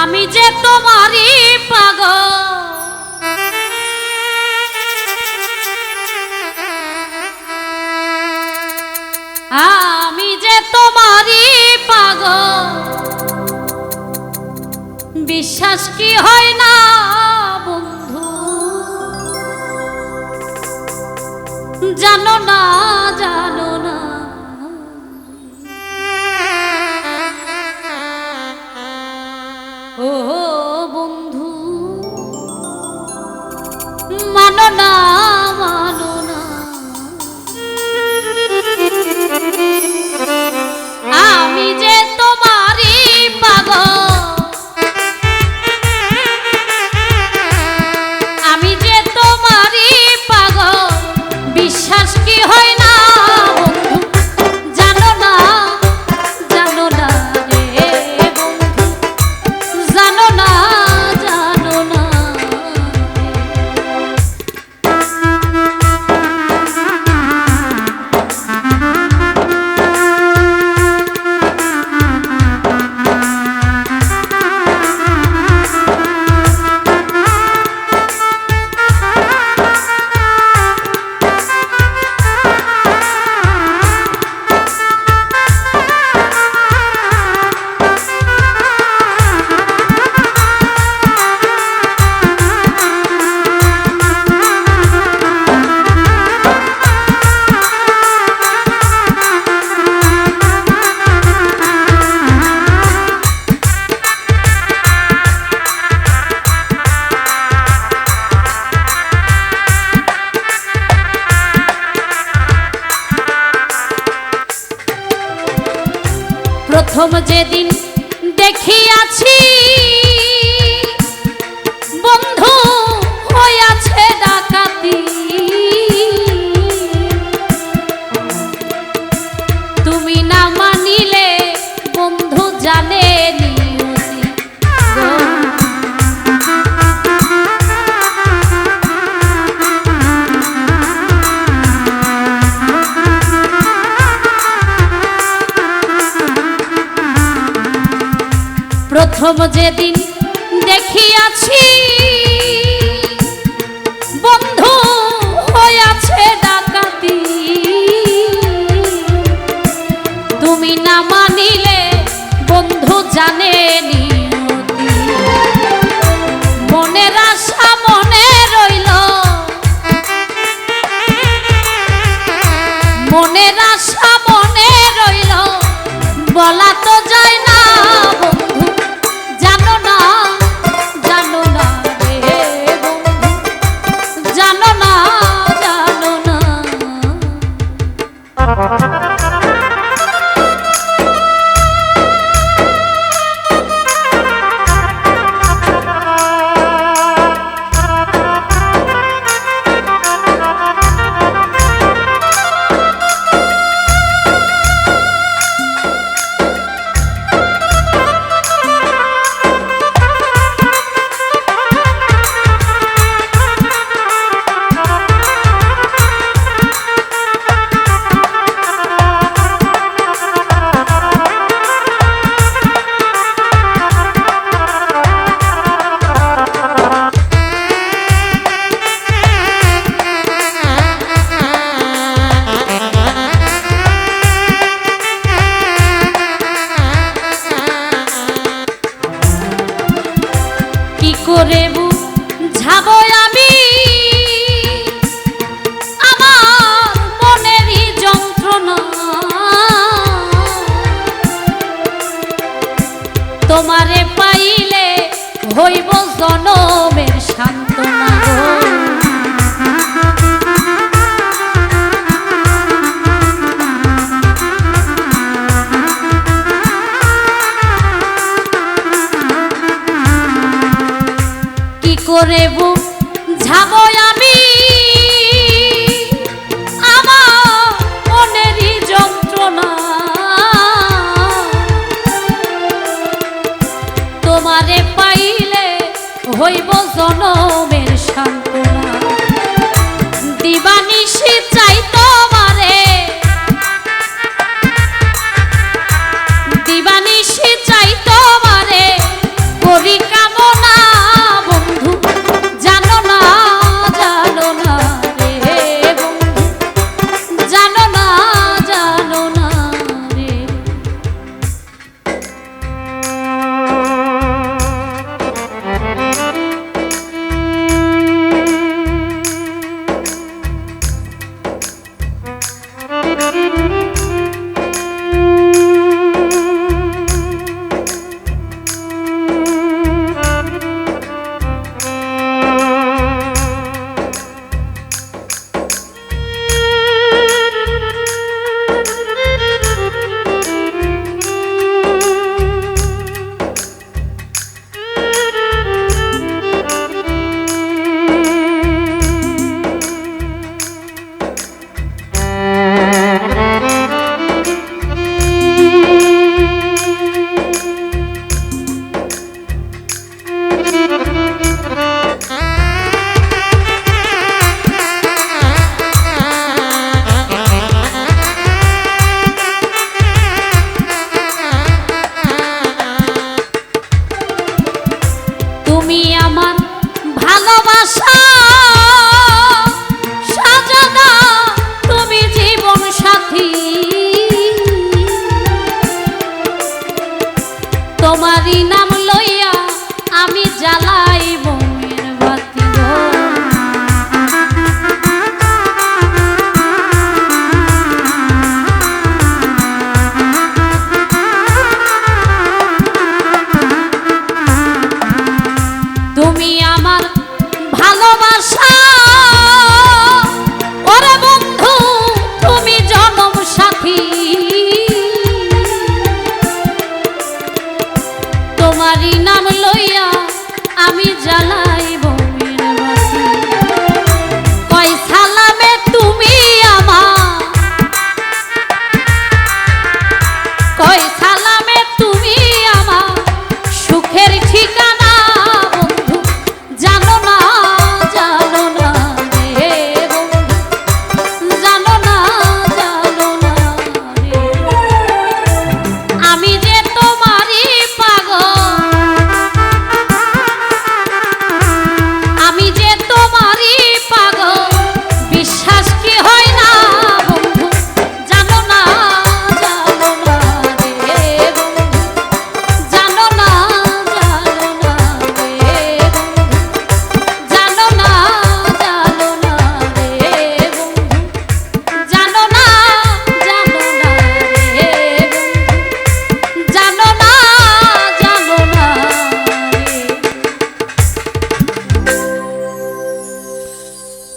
আমি যে তোমারই পাগল। আমি যে তোমারই পাগল। বিশ্বাস কি হয় না, বন্ধু? জানো না, জানো দেখিয়াছি প্রথম যেদিন দেখিয়াছি, বন্ধু হইয়াছে ডাকাতি। তুমি না মানিলে বন্ধু জানে মনের আশা মনে রইল। মনের আশা মনে রইল। বলা করে বুঝাবো আমি। আমার মনেরই যন্ত্রণা। তোমারে পাইলে হইব জনমের সান্ত্বনা। করে আমি। আমার যন্ত্রণা। তোমারে পাইলে হইব জনমের সান্ত্বনা। দিবানিশি